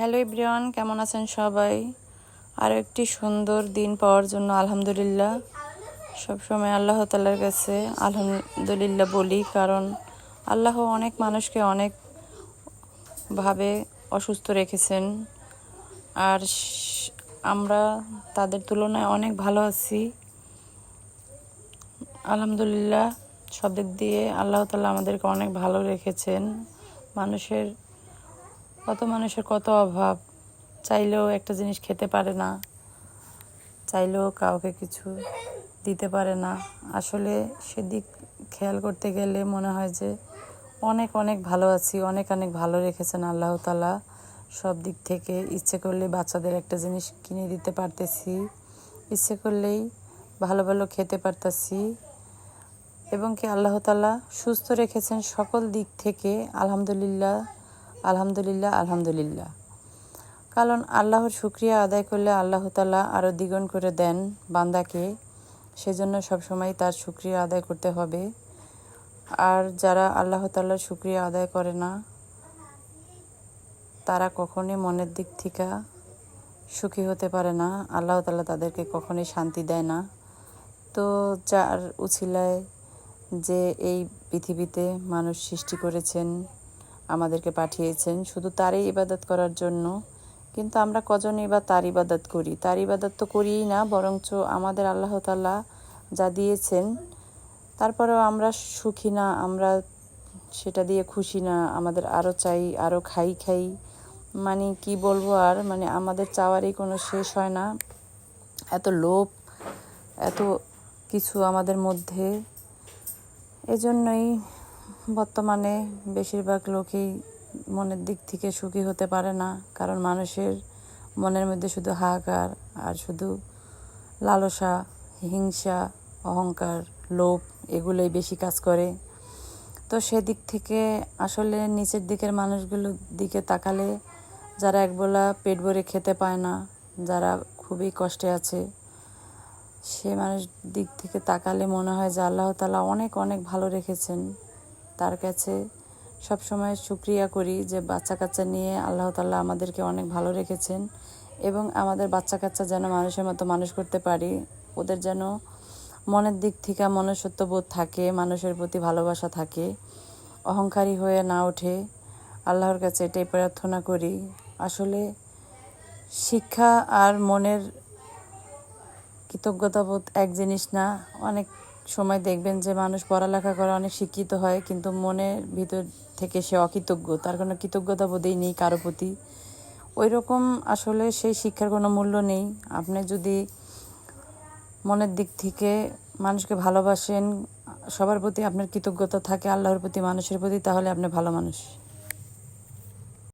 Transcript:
Hello ইব্রিয়ান কেমন আছেন সবাই? আরও একটি সুন্দর দিন পাওয়ার জন্য আলহামদুলিল্লাহ। সবসময় আল্লাহ তালার কাছে আলহামদুলিল্লাহ বলি, কারণ আল্লাহ অনেক মানুষকে অনেক ভাবে অসুস্থ রেখেছেন। আর আমরা তাদের তুলনায় অনেক ভালো আছি। আলহামদুলিল্লাহ, সব দিক দিয়ে আল্লাহ তালা আমাদেরকে অনেক ভালো রেখেছেন। মানুষের কত মানুষের কত অভাব। চাইলেও একটা জিনিস খেতে পারে না। চাইলেও কাউকে কিছু দিতে পারে না। আসলে সেদিক খেয়াল করতে গেলে মনে হয় যে অনেক অনেক ভালো আছি। অনেক অনেক ভালো রেখেছেন আল্লাহ তালা সব দিক থেকে ইচ্ছে করলে বাচ্চাদের একটা জিনিস কিনে দিতে পারতেছি। ইচ্ছে করলেই ভালো ভালো খেতে পারতাছি। এবং কি আল্লাহ তালা সুস্থ রেখেছেন সকল দিক থেকে। আলহামদুলিল্লাহ। আলহামদুলিল্লাহ আলহামদুলিল্লাহ। কারণ আল্লাহর শুক্রিয়া আদায় করলে আল্লাহ তালা আরও দ্বিগুণ করে দেন বান্দাকে। সেজন্য সবসময় তার শুক্রিয়া আদায় করতে হবে। আর যারা আল্লাহ তাল্লার শুক্রিয়া আদায় করে না, তারা কখনই মনের দিক থেকে সুখী হতে পারে না। আল্লাহ তাল্লাহ তাদেরকে কখনই শান্তি দেয় না। তো যার উছিলায় যে এই পৃথিবীতে মানুষ সৃষ্টি করেছেন আমাদেরকে পাঠিয়েছেন। শুধু তারই ইবাদত করার জন্য। কিন্তু আমরা কজনই বা তার ইবাদত করি? তার ইবাদত তো করিই না, বরঞ্চ আমাদের আল্লাহ তাল্লাহ যা দিয়েছেন, তারপরেও আমরা সুখী না, আমরা সেটা দিয়ে খুশি না, আমাদের আরও চাই আরও খাই খাই। মানে কি বলব আর? মানে আমাদের চাওয়ারই কোনো শেষ হয় না। এত লোভ, এত কিছু আমাদের মধ্যে। এজন্যই বর্তমানে বেশিরভাগ লোকই মনের দিক থেকে সুখী হতে পারে না, কারণ মানুষের মনের মধ্যে শুধু হাহাকার আর শুধু লালসা, হিংসা, অহংকার, লোভ এগুলোই বেশি কাজ করে। তো সেদিক থেকে আসলে নিচের দিকের মানুষগুলোর দিকে তাকালে যারা একবেলা পেট ভরে খেতে পায় না, যারা খুবই কষ্টে আছে, সে মানুষ দিক থেকে তাকালে মনে হয় যে আল্লাহ তালা অনেক অনেক ভালো রেখেছেন। তার কাছে সব সময় শুক্রিয়া করি যে বাচ্চা কাচ্চা নিয়ে আল্লাহ তাল্লাহ আমাদেরকে অনেক ভালো রেখেছেন এবং আমাদের বাচ্চা কাচ্চা যেন মানুষের মতো মানুষ করতে পারি। ওদের যেন মনের দিক থেকে মনুষ্যত্ব বোধ থাকে, মানুষের প্রতি ভালোবাসা থাকে, অহংকারী হয়ে না ওঠে। আল্লাহর কাছে এটাই প্রার্থনা করি। আসলে শিক্ষা আর মনের কৃতজ্ঞতাবোধ এক জিনিস না, অনেক সময় দেখবেন যে মানুষ পড়ালেখা করে অনেক শিক্ষিত হয়, কিন্তু মনের ভিতর থেকে সে অকৃতজ্ঞ। তার কোনো কৃতজ্ঞতা বোধেই নেই কারও প্রতি। ওই রকম আসলে সেই শিক্ষার কোনো মূল্য নেই। আপনি যদি মনের দিক থেকে মানুষকে ভালোবাসেন, সবার প্রতি আপনার কৃতজ্ঞতা থাকে, আল্লাহর প্রতি, মানুষের প্রতি, তাহলে আপনি ভালো মানুষ।